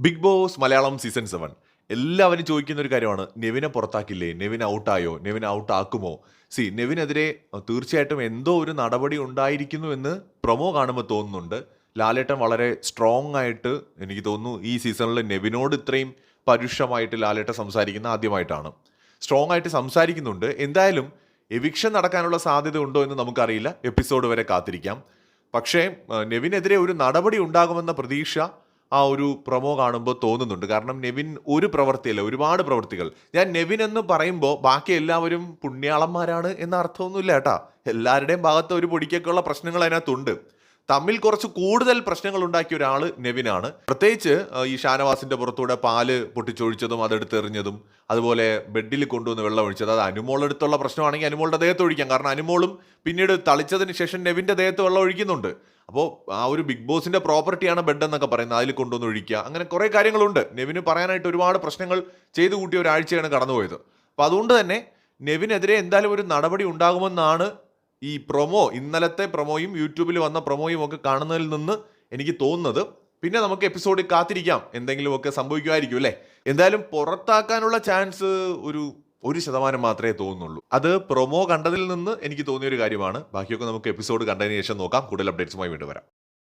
Big Boss Malayalam season seven എല്ലാവരും ചോദിക്കുന്ന ഒരു കാര്യമാണ്. നെവിനെ പുറത്താക്കില്ലേ? നെവിൻ ഔട്ടായോ? നെവിൻ ഔട്ട് ആക്കുമോ സി നെവിനെതിരെ തീർച്ചയായിട്ടും എന്തോ ഒരു നടപടി ഉണ്ടായിരിക്കുന്നു എന്ന് പ്രൊമോ കാണുമ്പോൾ തോന്നുന്നുണ്ട്. ലാലേട്ടൻ വളരെ സ്ട്രോങ് ആയിട്ട് എനിക്ക് തോന്നുന്നു ഈ സീസണിൽ നെവിനോട് ഇത്രയും പരുഷമായിട്ട് ലാലേട്ടൻ സംസാരിക്കുന്ന ആദ്യമായിട്ടാണ്. സ്ട്രോങ് ആയിട്ട് സംസാരിക്കുന്നുണ്ട്. എന്തായാലും എവിക്ഷൻ നടക്കാനുള്ള സാധ്യത ഉണ്ടോ എന്ന് നമുക്കറിയില്ല. എപ്പിസോഡ് വരെ കാത്തിരിക്കാം. പക്ഷേ നെവിനെതിരെ ഒരു നടപടി ഉണ്ടാകുമെന്ന പ്രതീക്ഷ ആ ഒരു പ്രൊമോ കാണുമ്പോൾ തോന്നുന്നുണ്ട്. കാരണം നെവിൻ ഒരു പ്രവൃത്തിയല്ല ഒരുപാട് പ്രവൃത്തികൾ. ഞാൻ നെവിൻ എന്ന് പറയുമ്പോൾ ബാക്കി എല്ലാവരും പുണ്യാളന്മാരാണ് എന്ന അർത്ഥമൊന്നുമില്ല കേട്ടാ. എല്ലാവരുടെയും ഭാഗത്ത് ഒരു പൊടിക്കൊക്കെയുള്ള പ്രശ്നങ്ങൾ അതിനകത്തുണ്ട്. തമ്മിൽ കുറച്ച് കൂടുതൽ പ്രശ്നങ്ങൾ ഉണ്ടാക്കിയ ഒരാൾ നെവിനാണ്. പ്രത്യേകിച്ച് ഈ ഷാനവാസിന്റെ പുറത്തൂടെ പാൽ പൊട്ടിച്ചൊഴിച്ചതും അതെടുത്തെറിഞ്ഞതും അതുപോലെ ബെഡിൽ കൊണ്ടുവന്ന് വെള്ളം ഒഴിച്ചത് അത് അനുമോളെടുത്തുള്ള പ്രശ്നമാണെങ്കിൽ അനുമോളുടെ ദേഹത്ത് ഒഴിക്കാം. കാരണം അനുമോളും പിന്നീട് തളിച്ചതിന് ശേഷം നെവിന്റെ ദേഹത്ത് വെള്ളം ഒഴിക്കുന്നുണ്ട്. അപ്പോൾ ആ ഒരു ബിഗ് ബോസിന്റെ പ്രോപ്പർട്ടിയാണ് ബെഡ് എന്നൊക്കെ പറയുന്നത്. അതിൽ കൊണ്ടുവന്ന് ഒഴിക്കുക. അങ്ങനെ കുറേ കാര്യങ്ങളുണ്ട്. നെവിന് പറയാനായിട്ട് ഒരുപാട് പ്രശ്നങ്ങൾ ചെയ്തു കൂട്ടിയ ഒരാഴ്ചയാണ് കടന്നുപോയത്. അപ്പോൾ അതുകൊണ്ട് തന്നെ നെവിനെതിരെ എന്തായാലും ഒരു നടപടി ഉണ്ടാകുമെന്നാണ് ഈ പ്രൊമോ ഇന്നലത്തെ പ്രൊമോയും യൂട്യൂബിൽ വന്ന പ്രൊമോയും ഒക്കെ കാണുന്നതിൽ നിന്ന് എനിക്ക് തോന്നുന്നത് പിന്നെ നമുക്ക് എപ്പിസോഡിൽ കാത്തിരിക്കാം. എന്തെങ്കിലുമൊക്കെ സംഭവിക്കുമായിരിക്കും അല്ലേ? എന്തായാലും പുറത്താക്കാനുള്ള ചാൻസ് ഒരു ഒരു ശതമാനം മാത്രമേ തോന്നുന്നുള്ളൂ. അത് പ്രൊമോ കണ്ടതിൽ നിന്ന് എനിക്ക് തോന്നിയ ഒരു കാര്യമാണ്. ബാക്കിയൊക്കെ നമുക്ക് എപ്പിസോഡ് കണ്ടതിന് ശേഷം നോക്കാം. കൂടുതൽ അപ്ഡേറ്റ്സുമായി വീണ്ടും വരാം.